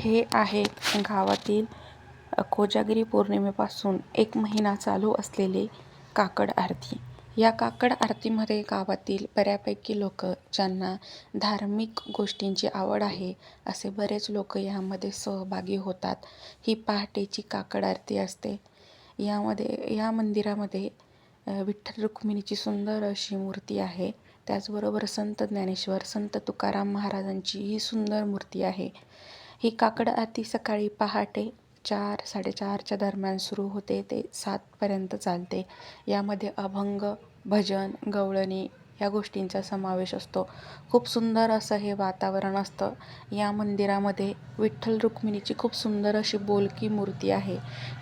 हे आहे. गावातील कोजागिरी पौर्णिमेपासून एक महिना चालू असलेले काकड आरती. या काकड आरतीमध्ये गावातील बऱ्यापैकी लोक ज्यांना धार्मिक गोष्टींची आवड आहे असे बरेच लोक यामध्ये सहभागी होतात. ही पहाटेची काकड आरती असते. यामध्ये या मंदिरामध्ये विठ्ठल रुक्मिणीची सुंदर अशी मूर्ती आहे. त्याचबरोबर संत ज्ञानेश्वर संत तुकाराम महाराजांची ही सुंदर मूर्ती आहे. ही काकड आरती सकाळी पहाटे चार साडेचारच्या दरम्यान सुरू होते. ते सातपर्यंत चालते. यामध्ये अभंग भजन गवळणी या गोष्टींचा समावेश असतो. खूप सुंदर असं हे वातावरण असतं. या मंदिरामध्ये विठ्ठल रुक्मिणीची खूप सुंदर अशी बोलकी मूर्ती आहे.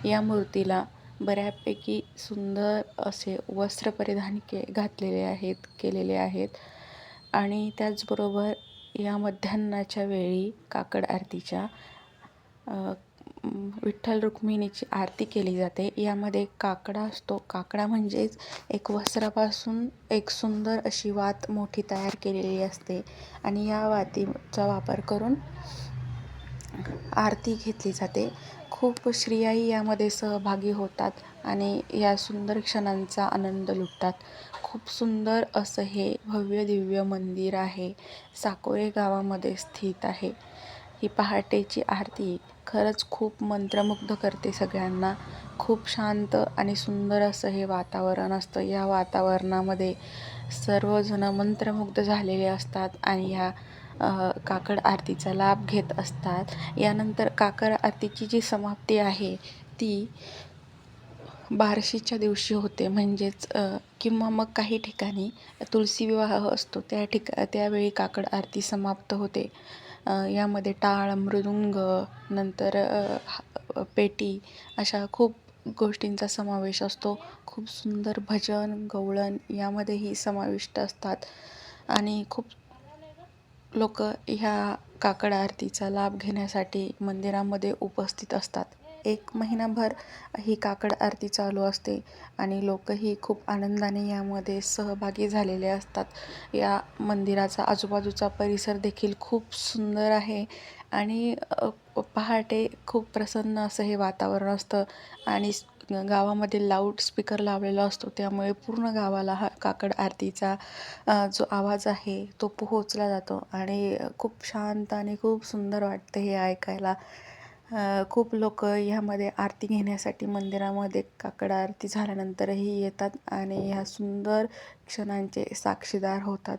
या मूर्तीला बऱ्यापैकी सुंदर असे वस्त्र परिधान के घातलेले आहेत केलेले आहेत. आणि त्याचबरोबर या मध्यान्नाच्या वेळी काकड आरतीच्या विठ्ठल रुक्मिणीची आरती केली जाते. यामध्ये काकडा असतो. काकडा म्हणजेच एक वस्त्रापासून एक सुंदर अशी वात मोठी तयार केलेली असते. आणि या वातीचा वापर करून आरती घेतली जाते. खूप स्त्रियाही यामध्ये सहभागी होतात आणि या सुंदर क्षणांचा आनंद लुटतात. खूप सुंदर असं हे भव्य दिव्य मंदिर आहे. साकोरे गावामध्ये स्थित आहे. ही पहाटेची आरती खरंच खूप मंत्रमुग्ध करते सगळ्यांना. खूप शांत आणि सुंदर असं हे वातावरण असतं. या वातावरणामध्ये सर्वजणं मंत्रमुग्ध झालेले असतात आणि ह्या काकड आरतीचा लाभ घेत असतात. यानंतर काकड आरतीची जी समाप्ती आहे ती बार्शीच्या दिवशी होते. म्हणजेच किंवा मग काही ठिकाणी तुलसी विवाह असतो त्या ठिका त्यावेळी काकड आरती समाप्त होते. यामध्ये टाळ मृदुंग नंतर पेटी अशा खूप गोष्टींचा समावेश असतो. खूप सुंदर भजन गवळण यामध्येही समाविष्ट असतात. आणि खूप लोक ह्या काकड आरतीचा लाभ घेण्यासाठी मंदिरामध्ये उपस्थित असतात. एक महिनाभर ही काकड आरती चालू असते आणि लोकही खूप आनंदाने यामध्ये सहभागी झालेले असतात. या मंदिराचा आजूबाजूचा परिसर देखील खूप सुंदर आहे आणि पहाटे खूप प्रसन्न असं हे वातावरण असतं आणि गावामध्ये लाऊडस्पीकर लावलेला असतो. त्यामुळे पूर्ण गावाला हा काकड आरतीचा जो आवाज आहे तो पोहोचला जातो. आणि खूप शांत आणि खूप सुंदर वाटतं हे ऐकायला. खूप लोक ह्यामध्ये आरती घेण्यासाठी मंदिरामध्ये काकड आरती झाल्यानंतरही येतात आणि ह्या सुंदर क्षणांचे साक्षीदार होतात.